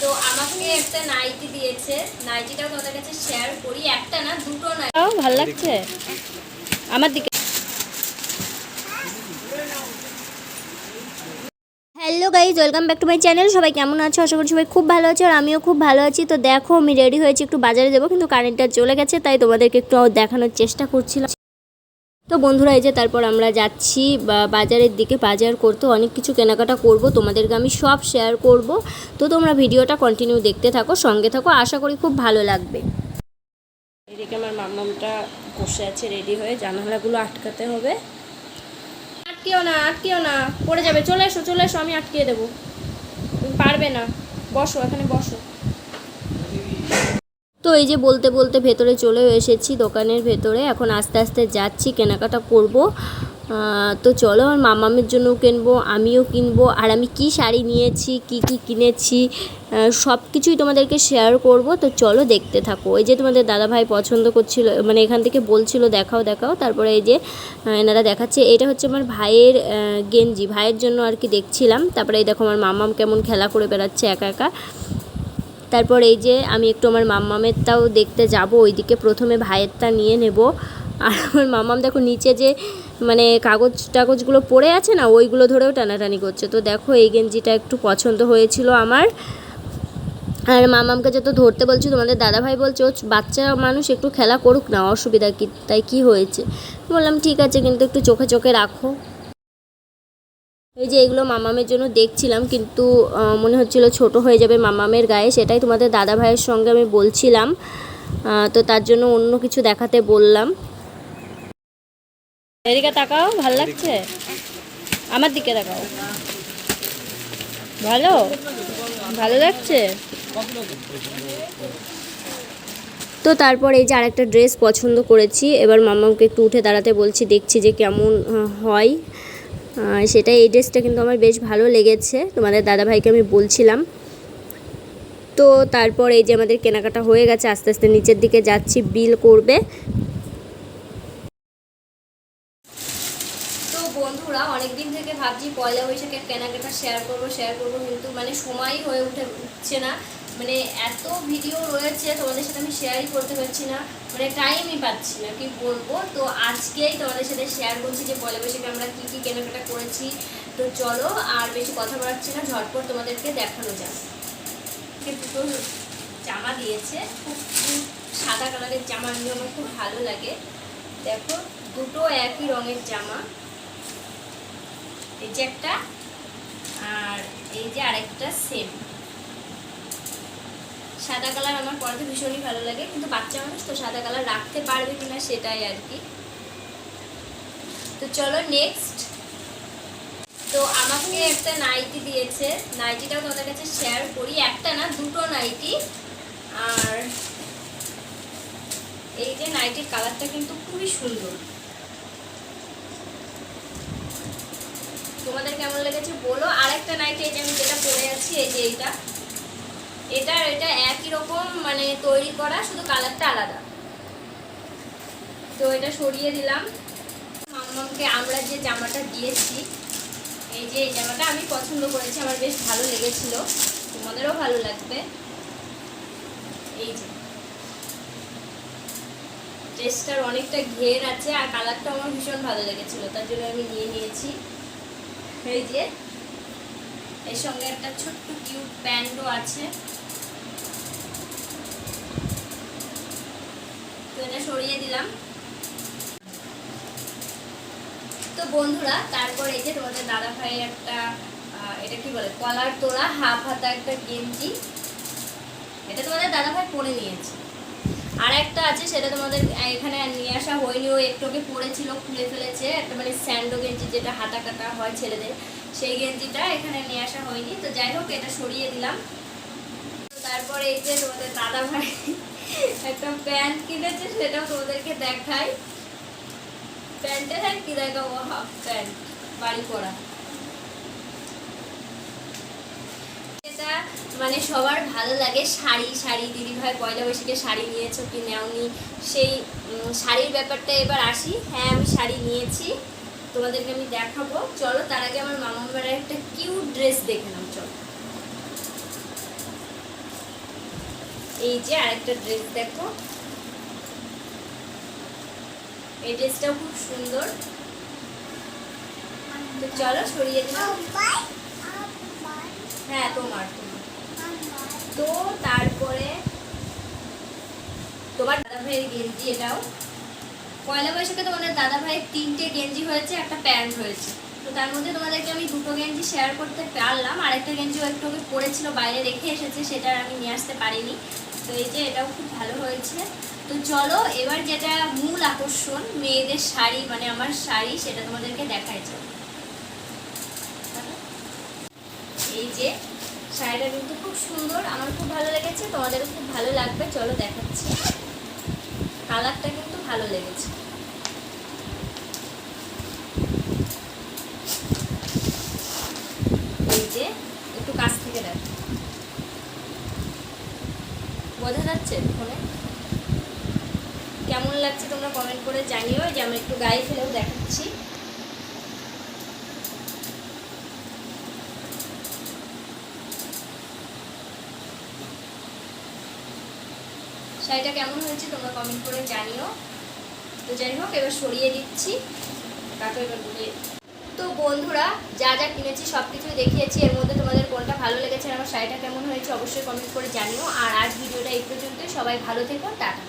তো আমাকে একটা নাইটি দিয়েছে। নাইটিটাও তোমাদের কাছে শেয়ার করি। একটা না দুটো নাইটি। ভালো লাগছে? আমার দিকে। Hello guys welcome back to my channel সবাই কেমন আছো? আশা করি সবাই খুব ভালো আছো আর আমিও খুব ভালো আছি। তো দেখো আমি রেডি হয়েছি একটু বাজারে যাব কিন্তু কারেন্টটা চলে গেছে তাই তোমাদেরকে একটু দেখানোর চেষ্টা করছিলাম। তো বন্ধুরা, এই যে তারপর আমরা যাচ্ছি বাজারের দিকে বাজার করতে অনেক কিছু কেনাকাটা করব, তোমাদেরকে আমি সব শেয়ার করব। তো তোমরা ভিডিওটা কন্টিনিউ দেখতে থাকো, সঙ্গে থাকো, আশা করি খুব ভালো লাগবে। এদিকে আমার মামামটা বসে আছে রেডি হয়ে জানালাগুলো আটকাতে হবে। আটকেও না আটকেও না, পড়ে যাবে, চলে এসো চলে এসো, আমি আটকিয়ে দেবো। পারবে না, বসো, এখানে বসো। তো এই যে বলতে বলতে ভেতরে চলে এসেছি দোকানের ভেতরে। এখন আস্তে আস্তে যাচ্ছি, কেনাকাটা করব। তো চলো আমার মামামের জন্য কিনবো, আমিও কিনবো। আর আমি কি শাড়ি নিয়েছি, কি কি কিনেছি সব কিছুই তোমাদেরকে শেয়ার করব। তো চলো দেখতে থাকো। এই যে তোমাদের দাদাভাই পছন্দ করছিল মানে এখান থেকে বলছিল, দেখাও দেখাও। তারপরে এই যে এনারা দেখাচ্ছে। এটা হচ্ছে আমার ভাইয়ের গেঞ্জি। ভাইয়ের জন্য আর কি দেখছিলাম। তারপরে এই দেখো আমার মামাম কেমন খেলা করে বেড়াচ্ছে একা একা। তারপর এই যে আমি একটু আমার মাম্মামেরটাও দেখতে যাব, ওইদিকে প্রথমে ভাইয়েরটা নিয়ে নেব। আর আমার মাম্মাম দেখো নিচে যে মানে কাগজ টাগজগুলো পড়ে আছে না, ওইগুলো ধরেও টানাটানি করছে। তো দেখো এই গেঞ্জিটা একটু পছন্দ হয়েছিল আমার। আর মামামকে যত ধরতে বলছি, তোমাদের দাদাভাই বলছে, ও বাচ্চা মানুষ, একটু খেলা করুক না, অসুবিধা কি, তাই কি হয়েছে? বললাম, ঠিক আছে, কিন্তু একটু চোখে চোখে রাখো। এই যে এগুলো মামামের জন্য দেখছিলাম, কিন্তু মনে হচ্ছিল ছোট হয়ে যাবে মামামের গায়ে। সেটাই তোমাদের দাদা ভাইয়ের সঙ্গে আমি বলছিলাম। তো তার জন্য অন্য কিছু দেখাতে বললাম। এদিকে তাকাও, ভালো লাগছে? আমার দিকে তাকাও। ভালো? ভালো লাগছে? তো তারপর এই যে আরেকটা ড্রেস পছন্দ করেছি। এবার মামাকে একটু উঠে দাঁড়াতে বলছি, দেখছি যে কেমন হয়। সেটা এই ড্রেসটা কিন্তু আমার বেশ ভালো লেগেছে। তোমাদের দাদাভাইকে আমি বলছিলাম। তো তারপর এই যে আমাদের কেনাকাটা হয়ে গেছে, আস্তে আস্তে নিচের দিকে যাচ্ছি, বিল করবে। তো বন্ধুরা, অনেকদিন থেকে ভাবছি পয়লা বৈশাখের কেনাকাটা শেয়ার করব শেয়ার করব, কিন্তু মানে সময়ই হয়ে উঠে উঠছে না। মানে এত ভিডিও রয়েছে, তোমাদের সাথে আমি শেয়ারই করতে পারছি না। মানে টাইমই পাচ্ছি না, কি বলব? তো আজকেই তোমাদের সাথে শেয়ার করছি যে পয়লা বৈশাখে আমরা কী কী কেনাকাটা করেছি। তো চলো, আর বেশি কথা বাড়াচ্ছি না, ঝটপট তোমাদেরকে দেখানো যাক। দুটো জামা দিয়েছে, খুব খুব সাদা কালারের জামা নিয়ে আমার খুব ভালো লাগে। দেখো, দুটো একই রঙের জামা। এই যে একটা, আর এই যে আরেকটা সেম সাদা কালার আমার পরতে ভীষণই ভালো লাগে, কিন্তু বাচ্চা মানুষ তো সাদা কালার রাখতে পারবে কিনা সেটাই আর কি। তো চলো নেক্সট তো আমাকে একটা নাইটি দিয়েছে, নাইটিটাও তোমাদের কাছে শেয়ার করি। একটা না, দুটো নাইটি। আর এই যে নাইটির কালারটা কিন্তু খুবই সুন্দর। তোমাদের কেমন লেগেছে বলো? আরেকটা নাইটি এই যে আমি যেটা পরে আছি, এই যে এইটা। এটা এটা একই রকম মানে তৈরি করা, শুধু কালারটা আলাদা। তো এটা সরিয়ে দিলাম। মাম্মামকে আমরা যে জামাটা দিয়েছি, এই যে এই জামাটা আমি পছন্দ করেছি, আমার বেশ ভালো লেগেছিল। তোমাদেরও ভালো লাগবে। এই যে। ড্রেসটার অনেকটা ঘের আছে, আর কালারটা আমার ভীষণ ভালো লেগেছিল, তার জন্য আমি নিয়ে নিয়েছি। এই যে এর সঙ্গে একটা ছোট্ট কিউট প্যান্টও আছে। তো এটা সরিয়ে দিলাম। তো বন্ধুরা, তারপর এই যে তোমাদের দাদা ভাইয়ের একটা এটা কি বলে, কলার তোলা হাফ হাতা একটা গেঞ্জি। এটা তোমাদের দাদা ভাই পরে নিয়েছে। আর একটা আছে, সেটা তোমাদের এখানে নিয়ে আসা হয়নি, ও একটু পরেছিল, খুলে ফেলেছে, একটা মানে স্যান্ডো গেঞ্জি যেটা হাতা কাটা হয় ছেলেদের। সেই গেঞ্জিটা এখানে নিয়ে আসা হয়নি। তো যাই হোক, এটা সরিয়ে দিলাম। তারপরে এই যে তোমাদের দাদা ভাই একটা প্যান্ট কিনেছে, সেটাও তোমাদেরকে দেখাই। প্যান্টের আর কি দেখাবো হাফ প্যান্ট, বাড়ি এটা মানে সবার ভালো লাগে শাড়ি শাড়ি দিদি ভাই পয়লা বৈশাখে শাড়ি নিয়েছো কি নেওনি? সেই শাড়ির ব্যাপারটা এবার আসি। হ্যাঁ আমি শাড়ি নিয়েছি। তোমাদেরকে আমি দেখাবো। চলো, তার আগে আমার মামা বেড়ার একটা কিউট ড্রেস দেখে নাও, চলো। এই যে আরেকটা ড্রেস দেখো। এই ড্রেসটাও খুব সুন্দর। তো চলো, সরিয়ে দিলাম হ্যাঁ তোমার তো তারপরে তোমার দাদা ভাইয়ের গেঞ্জি এটাও। পয়লা বৈশাখে তোমাদের দাদা ভাইয়ের তিনটে গেঞ্জি হয়েছে, একটা প্যান্ট হয়েছে। তো তার মধ্যে তোমাদেরকে আমি দুটো গেঞ্জি শেয়ার করতে পারলাম। আরেকটা গেঞ্জি একটু আগে পরেছিল, বাইরে রেখে এসেছে, সেটা আমি নিয়ে আসতে পারিনি। তো এই যে এটাও খুব ভালো হয়েছে। তো চলো এবার যেটা মূল আকর্ষণ, মেয়েদের শাড়ি মানে আমার শাড়ি, সেটা তোমাদেরকে দেখাই চলো। এই যে শাড়িটা কিন্তু খুব সুন্দর আমার খুব ভালো লেগেছে, তোমাদেরও খুব ভালো লাগবে, চলো দেখাচ্ছি। কালারটা কিন্তু ভালো লেগেছে। এই যে, একটু কাছ থেকে দেখ। বোঝা যাচ্ছে ফোনে? কেমন লাগছে তোমরা কমেন্ট করে জানিও যে আমি একটু গায়ে ফেলেও দেখাচ্ছি। শাড়িটা কেমন হয়েছে তোমরা কমেন্ট করে জানিও। তো যাই হোক, এবার সরিয়ে দিচ্ছি। তাকে এবার গুলিয়ে তো বন্ধুরা, যা যা কিনেছি সব কিছুই দেখিয়েছি, এর মধ্যে তোমাদের কোনটা ভালো লেগেছে আর আমার শাড়িটা কেমন হয়েছে অবশ্যই কমেন্ট করে জানিও। আর আজ ভিডিওটা এই পর্যন্তই, সবাই ভালো থেকো, টাটা।